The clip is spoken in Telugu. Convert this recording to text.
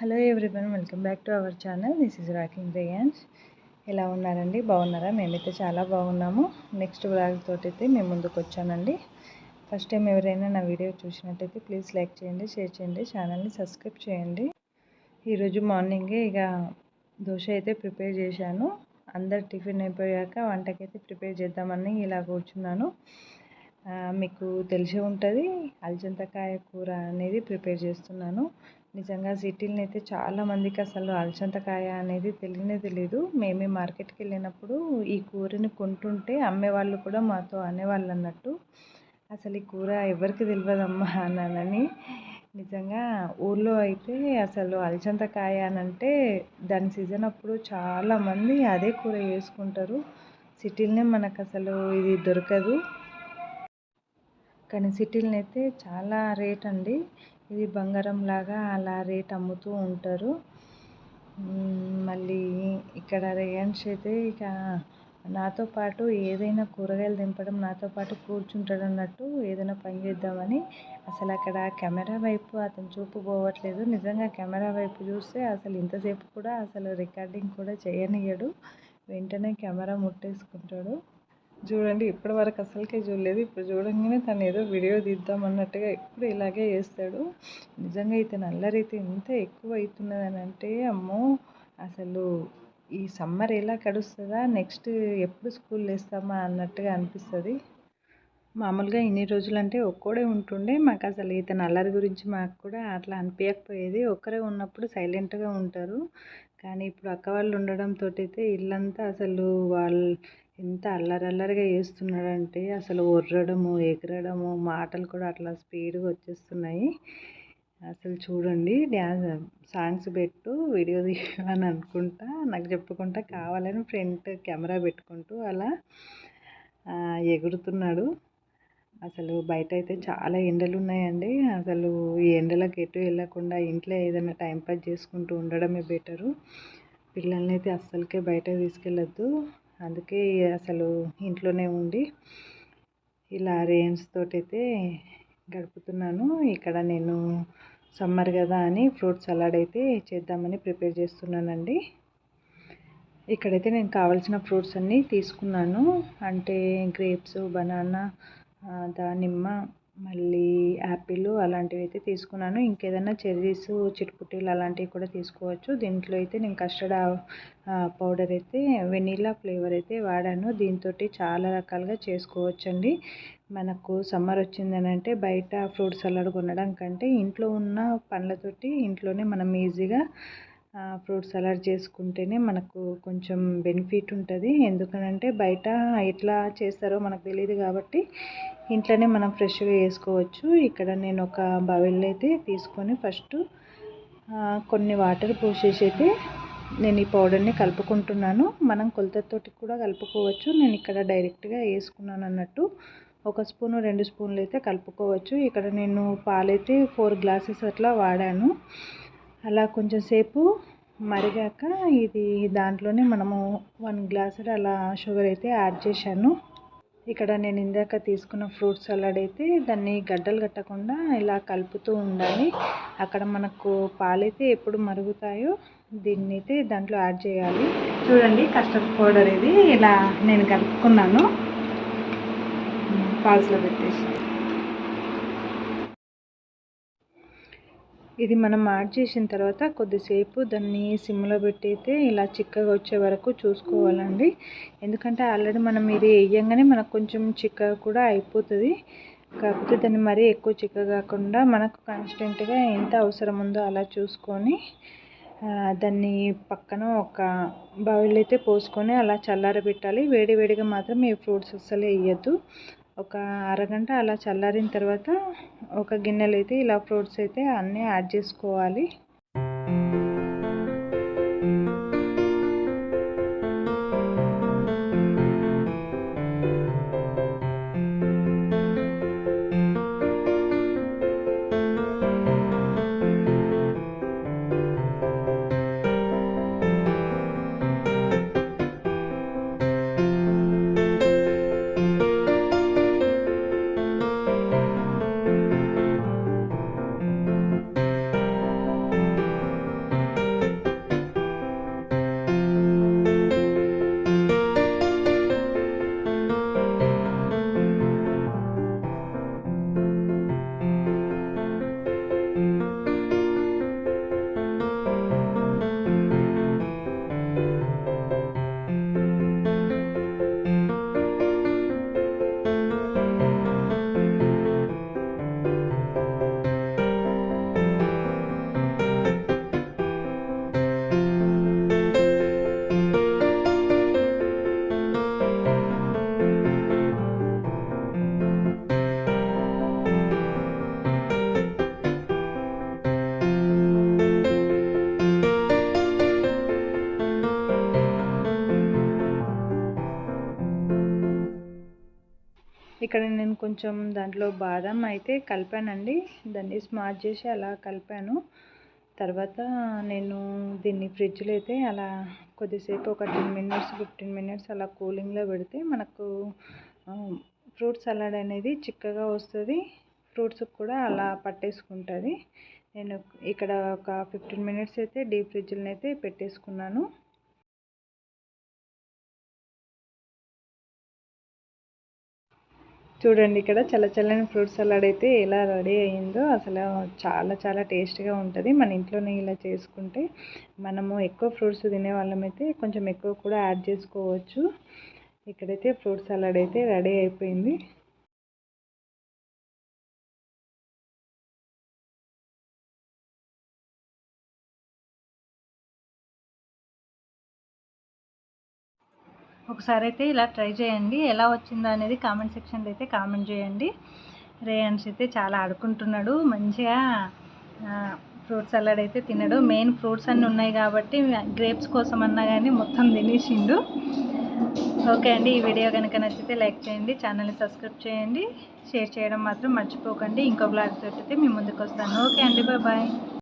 Hello everyone welcome back to our channel. This is rocking Rayans ఎలా ఉన్నారండి? బాగున్నారా? మేమైతే చాలా బాగున్నాము. నెక్స్ట్ బ్లాగ్ తోటి అయితే మేము ముందుకు వచ్చానండి ఫస్ట్ టైం ఎవరైనా నా వీడియో చూసినట్టయితే ప్లీజ్ లైక్ చేయండి షేర్ చేయండి ఛానల్ని సబ్స్క్రైబ్ చేయండి. ఈరోజు మార్నింగే ఇక దోశ అయితే ప్రిపేర్ చేశాను. అందరు టిఫిన్ అయిపోయాక వంటకైతే ప్రిపేర్ చేద్దామని ఇలా కూర్చున్నాను. మీకు తెలిసి ఉంటుంది అల్చంతకాయ కూర అనేది ప్రిపేర్ చేస్తున్నాను. నిజంగా సిటీలని అయితే చాలామందికి అసలు అలసందకాయ అనేది తెలియనే తెలియదు మేమే మార్కెట్కి వెళ్ళినప్పుడు ఈ కూరని కొంటుంటే అమ్మేవాళ్ళు కూడా మాతో అనేవాళ్ళు అన్నట్టు అసలు ఈ కూర ఎవరికి తెలియదమ్మా అన్నానని. నిజంగా ఊర్లో అయితే అసలు అలసందకాయ అని అంటే దాని సీజన్ అప్పుడు చాలామంది అదే కూర వేసుకుంటారు సిటీలనే మనకు అసలు ఇది దొరకదు. కానీ సిటీలనైతే అయితే చాలా రేట్ అండి ఇది బంగారం లాగా అలా రేట్ అమ్ముతూ ఉంటారు. మళ్ళీ ఇక్కడ రేయన్స్ అయితే ఇక నాతో పాటు ఏదైనా కూరగాయలు దింపడం నాతో పాటు కూర్చుంటాడు అన్నట్టు ఏదైనా పని చేద్దామని అసలు అక్కడ కెమెరా వైపు అతను చూపు పోవట్లేదు. నిజంగా కెమెరా వైపు చూస్తే అసలు ఇంతసేపు కూడా అసలు రికార్డింగ్ కూడా చేయనియడు. వెంటనే కెమెరా ముట్టేసుకుంటాడు. చూడండి ఇప్పటి వరకు అసలుకే చూడలేదు. ఇప్పుడు చూడంగానే తను ఏదో వీడియో తీద్దాం అన్నట్టుగా ఎప్పుడు ఇలాగే చేస్తాడు. నిజంగా ఇతను అల్లరైతే ఎంత ఎక్కువ అవుతున్నది అని అంటే అమ్మో! అసలు ఈ సమ్మర్ ఎలా గడుస్తుందా నెక్స్ట్ ఎప్పుడు స్కూల్ వేస్తామా అన్నట్టుగా అనిపిస్తుంది. మామూలుగా ఇన్ని రోజులు అంటే ఒక్కడే ఉంటుండే. మాకు అసలు ఇతను అల్లరి గురించి మాకు కూడా అట్లా అనిపించకపోయేది ఒక్కరే ఉన్నప్పుడు సైలెంట్గా ఉంటారు. కానీ ఇప్పుడు అక్క వాళ్ళు ఉండడంతో అయితే ఇల్లంతా అసలు వాళ్ళు ఎంత అల్లరల్లరిగా చేస్తున్నాడంటే అసలు ఒర్రడము ఎగరడము మాటలు కూడా అట్లా స్పీడ్గా వచ్చేస్తున్నాయి. అసలు చూడండి డ్యాన్స్ సాంగ్స్ పెట్టు వీడియో తీయాలని అనుకుంటా నాకు చెప్పుకుంటా కావాలని ఫ్రంట్ కెమెరా పెట్టుకుంటూ అలా ఎగురుతున్నాడు. అసలు బయట అయితే చాలా ఎండలు ఉన్నాయండి అసలు ఈ ఎండలకు ఎటు వెళ్ళకుండా ఇంట్లో ఏదైనా టైంపాస్ చేసుకుంటూ ఉండడమే బెటరు. పిల్లల్ని అయితే అస్సలకే బయట తీసుకెళ్ళొద్దు. అందుకే అసలు ఇంట్లోనే ఉండి ఇలా రేంజ్ తోటైతే గడుపుతున్నాను. ఇక్కడ నేను సమ్మర్ కదా అని ఫ్రూట్ సలాడ్ అయితే చేద్దామని ప్రిపేర్ చేస్తున్నానండి. ఇక్కడైతే నేను కావాల్సిన ఫ్రూట్స్ అన్నీ తీసుకున్నాను. అంటే గ్రేప్స్ బనానా దానిమ్మ మళ్ళీ యాపిల్ అలాంటివి అయితే తీసుకున్నాను. ఇంకేదైనా చెర్రీస్ చిట్టుపుట్టీలు అలాంటివి కూడా తీసుకోవచ్చు. దీంట్లో అయితే నేను కస్టర్డ్ పౌడర్ అయితే వెనీలా ఫ్లేవర్ అయితే వాడాను. దీంతో చాలా రకాలుగా చేసుకోవచ్చండి. మనకు సమ్మర్ వచ్చిందనంటే బయట ఫ్రూట్ సలాడ్ కొనడం కంటే ఇంట్లో ఉన్న పండ్లతోటి ఇంట్లోనే మనం ఈజీగా ఫ్రూట్ సలాడ్ చేసుకుంటేనే మనకు కొంచెం బెనిఫిట్ ఉంటుంది. ఎందుకనంటే బయట ఎట్లా చేస్తారో మనకు తెలియదు కాబట్టి ఇంట్లోనే మనం ఫ్రెష్గా వేసుకోవచ్చు ఇక్కడ నేను ఒక బవిల్ అయితే తీసుకొని ఫస్ట్ కొన్ని వాటర్ పోసేసి అయితే నేను ఈ పౌడర్ని కలుపుకుంటున్నాను. మనం కొలతతోటి కూడా కలుపుకోవచ్చు. నేను ఇక్కడ డైరెక్ట్గా వేసుకున్నాను అన్నట్టు. ఒక స్పూను రెండు స్పూన్లు అయితే కలుపుకోవచ్చు. ఇక్కడ నేను పాలైతే ఫోర్ గ్లాసెస్ అట్లా వాడాను. అలా కొంచెం సేపు మరిగాక ఇది దాంట్లోనే మనము వన్ గ్లాస్ అలా షుగర్ అయితే యాడ్ చేశాను. ఇక్కడ నేను ఇందాక తీసుకున్న ఫ్రూట్ సలాడ్ అయితే దాన్ని గడ్డలు కట్టకుండా ఇలా కలుపుతూ ఉండాలి. అక్కడ మనకు పాలైతే ఎప్పుడు మరుగుతాయో దీన్ని అయితే దాంట్లో యాడ్ చేయాలి. చూడండి కస్టర్డ్ పౌడర్ ఇది ఇలా నేను కలుపుకున్నాను. పాల్స్లో పెట్టేసి. ఇది మనం యాడ్ చేసిన తర్వాత కొద్దిసేపు దాన్ని సిమ్లో పెట్టయితే ఇలా చిక్కగా వచ్చే వరకు చూసుకోవాలండి. ఎందుకంటే ఆల్రెడీ మనం ఇది వేయంగానే మనకు కొంచెం చిక్కగా కూడా అయిపోతుంది. కాకపోతే దాన్ని మరీ ఎక్కువ చిక్క కాకుండా మనకు కాన్స్టెంట్గా ఎంత అవసరం ఉందో అలా చూసుకొని దాన్ని పక్కన ఒక బౌల్ అయితే పోసుకొని అలా చల్లారబెట్టాలి. వేడి వేడిగా మాత్రం ఈ ఫ్రూట్స్ అస్సలు వేయద్దు. ఒక అరగంట అలా చల్లారిన తర్వాత ఒక గిన్నెలో అయితే ఇలా ఫ్రూట్స్ అయితే అన్నీ యాడ్ చేసుకోవాలి. ఇక్కడ నేను కొంచెం దాంట్లో బాదం అయితే కలిపానండి. దాన్ని స్మార్ట్ చేసి అలా కలిపాను. తర్వాత నేను దీన్ని ఫ్రిడ్జ్లో అయితే అలా కొద్దిసేపు ఒక టెన్ మినిట్స్ ఫిఫ్టీన్ మినిట్స్ అలా కూలింగ్లో పెడితే మనకు ఫ్రూట్ సలాడ్ అనేది చిక్కగా వస్తుంది. ఫ్రూట్స్ కూడా అలా పట్టేసుకుంటుంది. నేను ఇక్కడ ఒక ఫిఫ్టీన్ మినిట్స్ అయితే డీప్ ఫ్రిడ్జ్లో అయితే పెట్టేసుకున్నాను. చూడండి ఇక్కడ చల్ల చల్లని ఫ్రూట్ సలాడ్ అయితే ఎలా రెడీ అయ్యిందో అసలు చాలా చాలా టేస్ట్గా ఉంటుంది. మన ఇంట్లోనే ఇలా చేసుకుంటే మనము ఎక్కువ ఫ్రూట్స్ తినే వాళ్ళమైతే కొంచెం ఎక్కువ కూడా యాడ్ చేసుకోవచ్చు. ఇక్కడైతే ఫ్రూట్ సలాడ్ అయితే రెడీ అయిపోయింది. ఒకసారి అయితే ఇలా ట్రై చేయండి. ఎలా వచ్చిందో అనేది కామెంట్ సెక్షన్లో అయితే కామెంట్ చేయండి. రేయన్స్ అయితే చాలా ఆడుకుంటున్నాడు. మంచిగా ఫ్రూట్ సలాడ్ అయితే తినడు మెయిన్ ఫ్రూట్స్ అన్నీ ఉన్నాయి కాబట్టి గ్రేప్స్ కోసం అన్నా కానీ మొత్తం తినేసిండు. ఓకే అండి. ఈ వీడియో కనుక నచ్చితే లైక్ చేయండి ఛానల్ని సబ్స్క్రైబ్ చేయండి. షేర్ చేయడం మాత్రం మర్చిపోకండి. ఇంకో బ్లాగ్ తోటి అయితే మీ ముందుకు వస్తాను. ఓకే అండి. Bye bye.